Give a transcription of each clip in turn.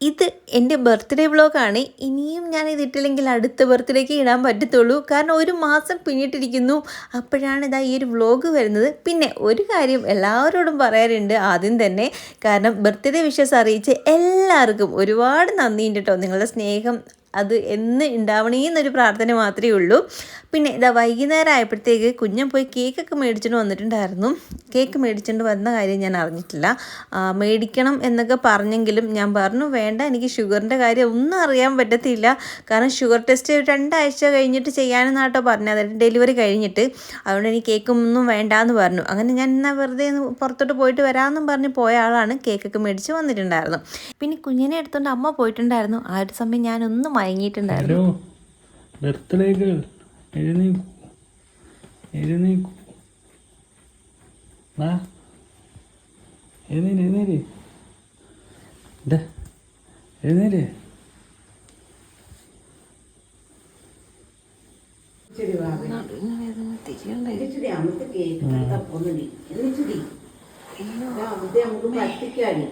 ഇത് എന്റെ ബർത്ത്ഡേ വ്ളോഗാണ് ഇനിയും ഞാൻ ഇതിട്ടില്ലെങ്കിൽ അടുത്ത ബർത്ത്ഡേക്ക് ഇടാൻ പറ്റത്തുള്ളൂ. കാരണം ഒരു മാസം പിന്നിട്ടിരിക്കുന്നു. അപ്പോഴാണ് ഇതാ ഈ ഒരു വ്ളോഗ് വരുന്നത്. പിന്നെ ഒരു കാര്യം എല്ലാവരോടും പറയാറുണ്ട് ആദ്യം തന്നെ. കാരണം ബർത്ത്ഡേ വിഷസ് അറിയിച്ച് എല്ലാവർക്കും ഒരുപാട് നന്ദിയുണ്ട് കേട്ടോ. നിങ്ങളുടെ സ്നേഹം അത് എന്ന് ഉണ്ടാവണേ എന്നൊരു പ്രാർത്ഥന മാത്രമേ ഉള്ളൂ. പിന്നെ ഇതാ വൈകുന്നേരം ആയപ്പോഴത്തേക്ക് കുഞ്ഞൻ പോയി കേക്കൊക്കെ മേടിച്ചുകൊണ്ട് വന്നിട്ടുണ്ടായിരുന്നു. കേക്ക് മേടിച്ചുകൊണ്ട് വന്ന കാര്യം ഞാൻ അറിഞ്ഞിട്ടില്ല. മേടിക്കണം എന്നൊക്കെ പറഞ്ഞെങ്കിലും ഞാൻ പറഞ്ഞു വേണ്ട എനിക്ക് ഷുഗറിന്റെ കാര്യം ഒന്നും അറിയാൻ പറ്റത്തില്ല. കാരണം ഷുഗർ ടെസ്റ്റ് രണ്ടാഴ്ച കഴിഞ്ഞിട്ട് ചെയ്യാനെന്നാട്ടോ പറഞ്ഞത്. അതായത് ഡെലിവറി കഴിഞ്ഞിട്ട്. അതുകൊണ്ട് എനിക്ക് കേക്കൊന്നും വേണ്ടാന്ന് പറഞ്ഞു. അങ്ങനെ ഞാൻ എന്നാൽ വെറുതെ പുറത്തോട്ട് പോയിട്ട് വരാമെന്നും പറഞ്ഞ് പോയ ആളാണ് കേക്കൊക്കെ മേടിച്ച് വന്നിട്ടുണ്ടായിരുന്നു പിന്നെ കുഞ്ഞിനെ എടുത്തുകൊണ്ട് അമ്മ പോയിട്ടുണ്ടായിരുന്നു. ആ ഒരു സമയം ഞാനൊന്ന് മയങ്ങിയിട്ടുണ്ടായിരുന്നു ഹലോ ബർത്ത്ഡേ ഗേൾ എഴുന്നേക്കൂ എഴുന്നേക്കൂ. വാ. എഴുന്നേര് എഴുന്നേര്. ഇതാ എഴുന്നേര്. അമുക്ക് നമുക്ക് പറ്റിക്കാടി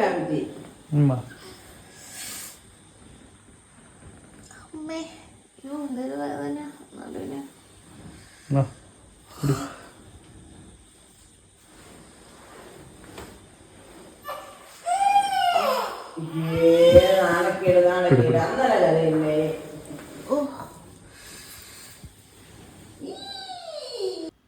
വാവത്തി ഉമ്മ. അമ്മേ അയ്യോ എന്തൊരു വേദന നടുവിന്. വാ കുടി. അന്നലെ കഥയില്ലേ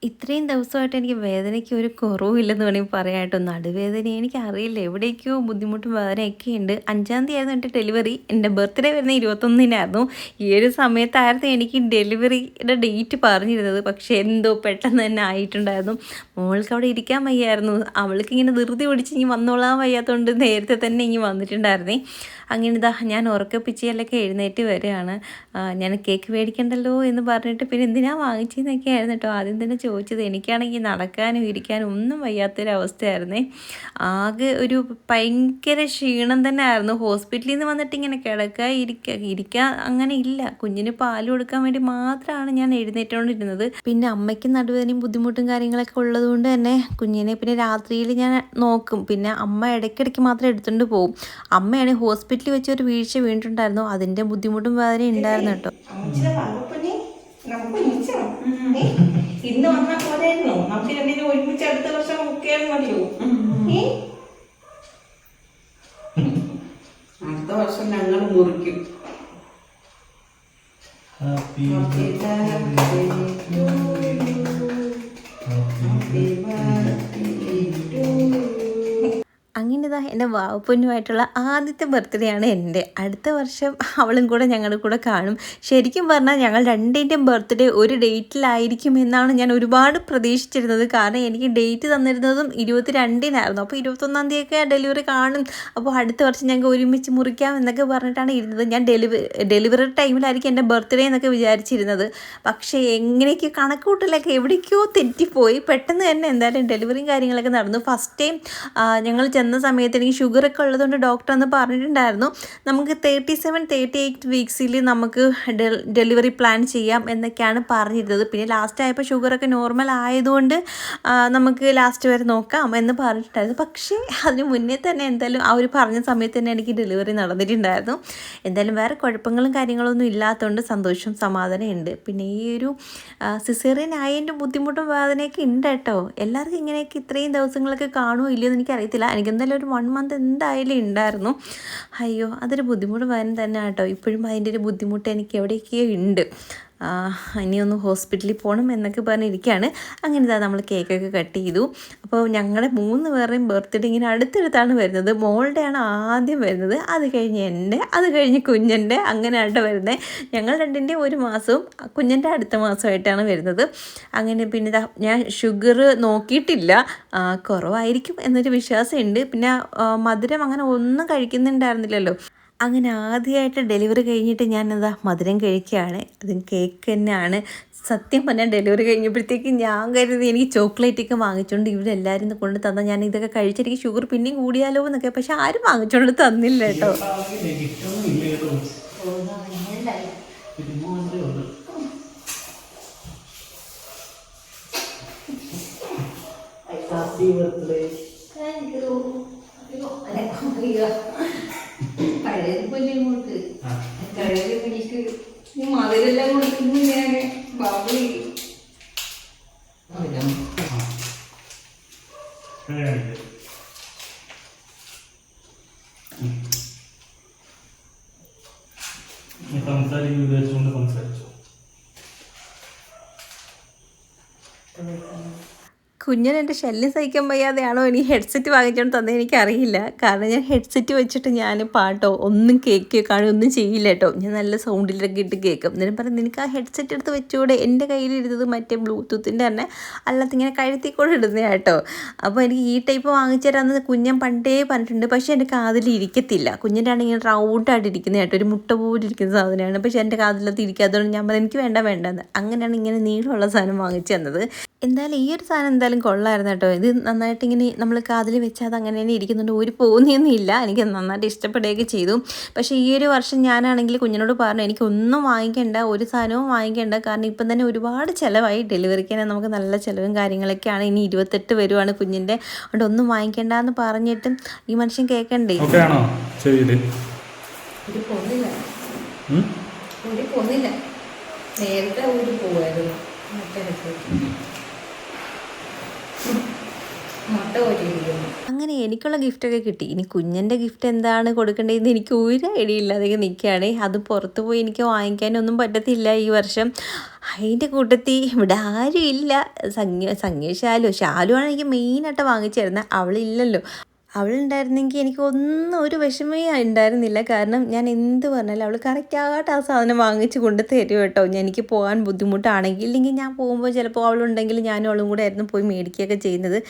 ഇത്രയും ദിവസമായിട്ട് എനിക്ക് വേദനയ്ക്ക് ഒരു കുറവില്ലെന്ന് വേണമെങ്കിൽ പറയാട്ടോ നടുവേദന എനിക്ക് അറിയില്ല എവിടേക്കോ ബുദ്ധിമുട്ടും വേദനയൊക്കെ ഉണ്ട് അഞ്ചാം തീയതി ആയിരുന്നു എന്റെ ഡെലിവറി. എന്റെ ബർത്ത്ഡേ വരുന്ന ഇരുപത്തൊന്നിനായിരുന്നു. ഈ ഒരു സമയത്തായിരുന്നു എനിക്ക് ഡെലിവറിയുടെ ഡേറ്റ് പറഞ്ഞിരുന്നത്. പക്ഷേ എന്തോ പെട്ടെന്ന് തന്നെ ആയിട്ടുണ്ടായിരുന്നു. മോൾക്ക് അവിടെ ഇരിക്കാൻ വയ്യായിരുന്നു. അവൾക്ക് ഇങ്ങനെ ധൃതി പിടിച്ച് ഇനി വന്നോളാൻ വയ്യാത്തതുകൊണ്ട് നേരത്തെ തന്നെ ഇനി വന്നിട്ടുണ്ടായിരുന്നേ. അങ്ങനെ ഇതാ ഞാൻ ഉറക്കപ്പിച്ചയിലൊക്കെ എഴുന്നേറ്റ് വരികയാണ്. ഞാൻ കേക്ക് മേടിക്കണ്ടല്ലോ എന്ന് പറഞ്ഞിട്ട് പിന്നെ എന്തിനാണ് വാങ്ങിച്ചതെന്നൊക്കെ ആയിരുന്നു കേട്ടോ. ആദ്യം തന്നെ ചോദിച്ചത് എനിക്കാണെങ്കിൽ നടക്കാനും ഇരിക്കാനും ഒന്നും വയ്യാത്തൊരവസ്ഥയായിരുന്നേ. ആകെ ഒരു ഭയങ്കര ക്ഷീണം തന്നെ ആയിരുന്നു ഹോസ്പിറ്റലിൽ നിന്ന് വന്നിട്ട് ഇങ്ങനെ കിടക്കുക ഇരിക്കുക ഇരിക്കുക അങ്ങനെ ഇല്ല. കുഞ്ഞിന് പാൽ കൊടുക്കാൻ വേണ്ടി മാത്രമാണ് ഞാൻ എഴുന്നേറ്റോണ്ടിരുന്നത്. പിന്നെ അമ്മയ്ക്ക് നടുവേദനയും ബുദ്ധിമുട്ടും കാര്യങ്ങളൊക്കെ ഉള്ളതുകൊണ്ട് തന്നെ കുഞ്ഞിനെ പിന്നെ രാത്രിയിൽ ഞാൻ നോക്കും. പിന്നെ അമ്മ ഇടയ്ക്കിടയ്ക്ക് മാത്രം എടുത്തുകൊണ്ട് പോകും. അമ്മയാണ് ഹോസ്പിറ്റലിൽ വെച്ച് ഒരു വീഴ്ച വീണിട്ടുണ്ടായിരുന്നു. അതിന്റെ ബുദ്ധിമുട്ടും വേദനയും ഉണ്ടായിരുന്നു കേട്ടോ. നമുക്ക് ഒരുമിച്ചാണോ? ഏ? ഇന്ന് വന്നാൽ പോരായിരുന്നു നമുക്ക് രണ്ടിനും ഒരുമിച്ച് അടുത്ത വർഷം മുക്കിയാൽ മതിയോ? അടുത്ത വർഷം ഞങ്ങൾ മുറിക്കും. Happy Happy birthday to you. അങ്ങനെ ഇതാ എന്റെ വാവപ്പൊന്നുമായിട്ടുള്ള ആദ്യത്തെ ബർത്ത്ഡേ ആണ് എന്റെ. അടുത്ത വർഷം അവളും കൂടെ ഞങ്ങളുടെ കൂടെ കാണും. ശരിക്കും പറഞ്ഞാൽ ഞങ്ങൾ രണ്ടിന്റെയും ബർത്ത്ഡേ ഒരു ഡേറ്റിലായിരിക്കും എന്നാണ് ഞാൻ ഒരുപാട് പ്രതീക്ഷിച്ചിരുന്നത്. കാരണം എനിക്ക് ഡേറ്റ് തന്നിരുന്നതും ഇരുപത്തി രണ്ടിനായിരുന്നു അപ്പോൾ ഇരുപത്തൊന്നാം തീയതിയൊക്കെ ഡെലിവറി കാണും. അപ്പോൾ അടുത്ത വർഷം ഞങ്ങൾക്ക് ഒരുമിച്ച് മുറിക്കാം എന്നൊക്കെ പറഞ്ഞിട്ടാണ് ഇരുന്നത്. ഞാൻ ഡെലിവറി ഡെലിവറി ടൈമിലായിരിക്കും എന്റെ ബർത്ത്ഡേ എന്നൊക്കെ വിചാരിച്ചിരുന്നത്. പക്ഷേ എങ്ങനെയൊക്കെ കണക്കൂട്ടലൊക്കെ എവിടേക്കോ തെറ്റിപ്പോയി. പെട്ടെന്ന് തന്നെ എന്തായാലും ഡെലിവറിയും കാര്യങ്ങളൊക്കെ നടന്നു. ഫസ്റ്റ് ടൈം ഞങ്ങൾ ചെന്ന സമയത്ത് എനിക്ക് ഷുഗറൊക്കെ ഉള്ളതുകൊണ്ട് ഡോക്ടർ അന്ന് പറഞ്ഞിട്ടുണ്ടായിരുന്നു. നമുക്ക് തേർട്ടി സെവൻ തേർട്ടി എയ്റ്റ് വീക്സിൽ നമുക്ക് ഡെലിവറി പ്ലാൻ ചെയ്യാം എന്നൊക്കെയാണ് പറഞ്ഞിരുന്നത്. പിന്നെ ലാസ്റ്റ് ആയപ്പോൾ ഷുഗറൊക്കെ നോർമൽ ആയതുകൊണ്ട് നമുക്ക് ലാസ്റ്റ് വരെ നോക്കാം എന്ന് പറഞ്ഞിട്ടുണ്ടായിരുന്നു. പക്ഷേ അതിന് മുന്നേ തന്നെ എന്തായാലും ആ ഒരു പറഞ്ഞ സമയത്ത് തന്നെ എനിക്ക് ഡെലിവറി നടന്നിട്ടുണ്ടായിരുന്നു. എന്തായാലും വേറെ കുഴപ്പങ്ങളും കാര്യങ്ങളൊന്നും ഇല്ലാത്തതുകൊണ്ട് സന്തോഷം സമാധാനം ഉണ്ട്. പിന്നെ ഈ ഒരു സിസേറിയൻ ആയതിന്റെ ബുദ്ധിമുട്ടും വേദനയൊക്കെ ഉണ്ട് കേട്ടോ. എല്ലാവർക്കും ഇങ്ങനെയൊക്കെ ഇത്രയും ദിവസങ്ങളൊക്കെ കാണുമോ ഇല്ലയോ എന്ന് എനിക്കറിയത്തില്ല. എനിക്ക് എന്തായാലും ഒരു വൺ മന്ത് എന്തായാലും ഉണ്ടായിരുന്നു അയ്യോ അതൊരു ബുദ്ധിമുട്ട് വരും തന്നെ കേട്ടോ ഇപ്പോഴും അതിന്റെ ഒരു ബുദ്ധിമുട്ട് എനിക്ക് എവിടെയൊക്കെയോ ഉണ്ട് ഇനിയൊന്ന് ഹോസ്പിറ്റലിൽ പോകണം എന്നൊക്കെ പറഞ്ഞിരിക്കുകയാണ് അങ്ങനെ ഇതാ നമ്മൾ കേക്കൊക്കെ കട്ട് ചെയ്തു. അപ്പോൾ ഞങ്ങളുടെ മൂന്ന് പേരുടെയും ബർത്ത്ഡേ ഇങ്ങനെ അടുത്തടുത്താണ് വരുന്നത്. മോളുടെയാണ് ആദ്യം വരുന്നത്. അത് കഴിഞ്ഞ് എന്റെ അത് കഴിഞ്ഞ് കുഞ്ഞന്റെ അങ്ങനെയായിട്ട് വരുന്നത് ഞങ്ങൾ രണ്ടിന്റെ ഒരു മാസവും കുഞ്ഞന്റെ അടുത്ത മാസമായിട്ടാണ് വരുന്നത്. അങ്ങനെ പിന്നെ ഞാൻ ഷുഗർ നോക്കിയിട്ടില്ല. കുറവായിരിക്കും എന്നൊരു വിശ്വാസമുണ്ട്. പിന്നെ മധുരം അങ്ങനെ ഒന്നും കഴിക്കുന്നുണ്ടായിരുന്നില്ലല്ലോ. അങ്ങനെ ആദ്യമായിട്ട് ഡെലിവറി കഴിഞ്ഞിട്ട് ഞാനെന്താ മധുരം കഴിക്കുകയാണ്. അതും കേക്ക് തന്നെയാണ്. സത്യം പറഞ്ഞാൽ ഡെലിവറി കഴിഞ്ഞപ്പോഴത്തേക്ക് ഞാൻ കരുതി എനിക്ക് ചോക്ലേറ്റൊക്കെ വാങ്ങിച്ചുകൊണ്ട് ഇവിടെ എല്ലാവരും ഇത് കൊണ്ട് തന്നാൽ ഞാൻ ഇതൊക്കെ കഴിച്ചിട്ട് ഷുഗർ പിന്നെയും കൂടിയാലോ എന്നൊക്കെ. പക്ഷെ ആരും വാങ്ങിച്ചുകൊണ്ട് തന്നില്ല കേട്ടോ. ഹാപ്പി ബർത്ത്ഡേ താങ്ക് യു അയ്യോ. അല്ല അയ്യോ പഴയത് പോലെ ഇങ്ങോട്ട് പഴയത് പിടിക്ക് ഈ മധുരെല്ലാം കൊടുക്കുന്നു ഞാൻ ബാബു സംസാരിക്കും കുഞ്ഞൻ എന്റെ ശല്യം സഹിക്കാൻ വയ്യാതെയാണോ എനിക്ക് ഹെഡ്സെറ്റ് വാങ്ങിച്ചോണ്ട് തന്നെ എനിക്കറിയില്ല. കാരണം ഞാൻ ഹെഡ്സെറ്റ് വെച്ചിട്ട് ഞാൻ പാട്ടോ ഒന്നും കേൾക്കുകയോ കാണുകയോ ഒന്നും ചെയ്യില്ല കേട്ടോ. ഞാൻ നല്ല സൗണ്ടിലൊക്കെ ഇട്ട് കേൾക്കും. എന്നിട്ട് പറഞ്ഞു നിനക്ക് ആ ഹെഡ്സെറ്റ് എടുത്ത് വെച്ചുകൂടെ എന്റെ കയ്യിലിരുന്നത് മറ്റേ ബ്ലൂടൂത്തിന്റെ തന്നെ അല്ലാത്ത ഇങ്ങനെ കഴുത്തിക്കൂടെ ഇടുന്ന കേട്ടോ. അപ്പോൾ എനിക്ക് ഈ ടൈപ്പ് വാങ്ങിച്ചു തരാമെന്ന് കുഞ്ഞൻ പണ്ടേ പറഞ്ഞിട്ടുണ്ട്. പക്ഷേ എന്റെ കാതിൽ ഇരിക്കത്തില്ല. കുഞ്ഞിന്റെ ആണെങ്കിൽ ഇങ്ങനെ റൗണ്ടായിട്ട് ഇരിക്കുന്ന കേട്ടോ. ഒരു മുട്ട പോലെ ഇരിക്കുന്ന സാധനമാണ്. പക്ഷേ എന്റെ കാതിലത്ത് ഇരിക്കാത്തതുകൊണ്ട് ഞാൻ പറഞ്ഞു എനിക്ക് വേണ്ട വേണ്ടെന്ന്. അങ്ങനെയാണ് ഇങ്ങനെ നീളമുള്ള സാധനം വാങ്ങിച്ചു തന്നത്. എന്തായാലും ഈ ഒരു സാധനം എന്തായാലും കൊള്ളായിരുന്നു കേട്ടോ. ഇത് നന്നായിട്ട് ഇങ്ങനെ നമ്മൾ കാതിൽ വെച്ചാൽ അത് അങ്ങനെ തന്നെ ഇരിക്കുന്നുണ്ട്. ഒരു പോകുന്നൊന്നും ഇല്ല. എനിക്ക് നന്നായിട്ട് ഇഷ്ടപ്പെടുകയൊക്കെ ചെയ്തു. പക്ഷേ ഈ ഒരു വർഷം ഞാനാണെങ്കിൽ കുഞ്ഞിനോട് പറഞ്ഞു എനിക്കൊന്നും വാങ്ങിക്കേണ്ട ഒരു സാധനവും വാങ്ങിക്കേണ്ട. കാരണം ഇപ്പം തന്നെ ഒരുപാട് ചിലവായി ഡെലിവറിക്ക് തന്നെ നമുക്ക് നല്ല ചിലവും കാര്യങ്ങളൊക്കെയാണ്. ഇനി ഇരുപത്തെട്ട് വരുവാണ് കുഞ്ഞിന്റെ. അതുകൊണ്ട് ഒന്നും വാങ്ങിക്കേണ്ട എന്ന് പറഞ്ഞിട്ടും ഈ മനുഷ്യൻ കേൾക്കണ്ടേ നേരത്തെ ആണോ? ശരി ഒരു പൊന്നില്ല ഒരു പൊന്നില്ല നേരത്തെ ഒരു പോവായിരുന്നു മുട്ട പോറ്റിയിരിക്കുന്നു അങ്ങനെ എനിക്കുള്ള ഗിഫ്റ്റ് ഒക്കെ കിട്ടി. ഇനി കുഞ്ഞിന്റെ ഗിഫ്റ്റ് എന്താണ് കൊടുക്കേണ്ടതെന്ന് എനിക്ക് ഒരു ഐഡിയ ഇല്ലാതെ നിൽക്കുകയാണ്. അത് പുറത്ത് പോയി എനിക്ക് വാങ്ങിക്കാനൊന്നും പറ്റത്തില്ല ഈ വർഷം. അതിന്റെ കൂട്ടത്തിൽ ഇവിടെ ആരും ഇല്ല. സംഗീ സംഗീത ശാലു. ശാലുവാണ് എനിക്ക് മെയിനായിട്ട് വാങ്ങിച്ചു തരുന്നത് അവളില്ലല്ലോ. അവളുണ്ടായിരുന്നെങ്കിൽ എനിക്ക് ഒന്നും ഒരു വിഷമേ ഉണ്ടായിരുന്നില്ല. കാരണം ഞാൻ എന്ത് പറഞ്ഞാലും അവൾ കറക്റ്റായിട്ട് ആ സാധനം വാങ്ങിച്ച് കൊണ്ട് തരും കേട്ടോ. എനിക്ക് പോകാൻ ബുദ്ധിമുട്ടാണെങ്കിൽ ഇല്ലെങ്കിൽ ഞാൻ പോകുമ്പോൾ ചിലപ്പോൾ അവളുണ്ടെങ്കിൽ ഞാനും അവളും കൂടെ ആയിരുന്നു പോയി മേടിക്കുകയൊക്കെ ചെയ്യുന്നത്.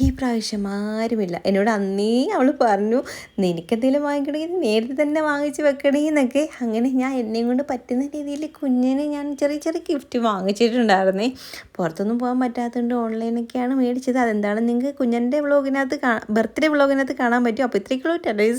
ഈ പ്രാവശ്യം ആരുമില്ല. എന്നോട് അന്നേ അവൾ പറഞ്ഞു നിനക്കെന്തെങ്കിലും വാങ്ങിക്കണമെങ്കിൽ നേരത്തെ തന്നെ വാങ്ങിച്ച് വെക്കണേ എന്നൊക്കെ. അങ്ങനെ ഞാൻ എന്നെയും കൊണ്ട് പറ്റുന്ന രീതിയിൽ കുഞ്ഞിനെ ഞാൻ ചെറിയ ചെറിയ ഗിഫ്റ്റ് വാങ്ങിച്ചിട്ടുണ്ടായിരുന്നേ. പുറത്തൊന്നും പോകാൻ പറ്റാത്തതുകൊണ്ട് ഓൺലൈനൊക്കെയാണ് മേടിച്ചത്. അതെന്താണ് നിങ്ങൾക്ക് കുഞ്ഞന്റെ വ്ളോഗിനകത്ത് ബർത്ത്ഡേ വ്ളോഗിനകത്ത് കാണാൻ പറ്റും. അപ്പോൾ ഇത്രയ്ക്കുള്ള. ടെറേസ്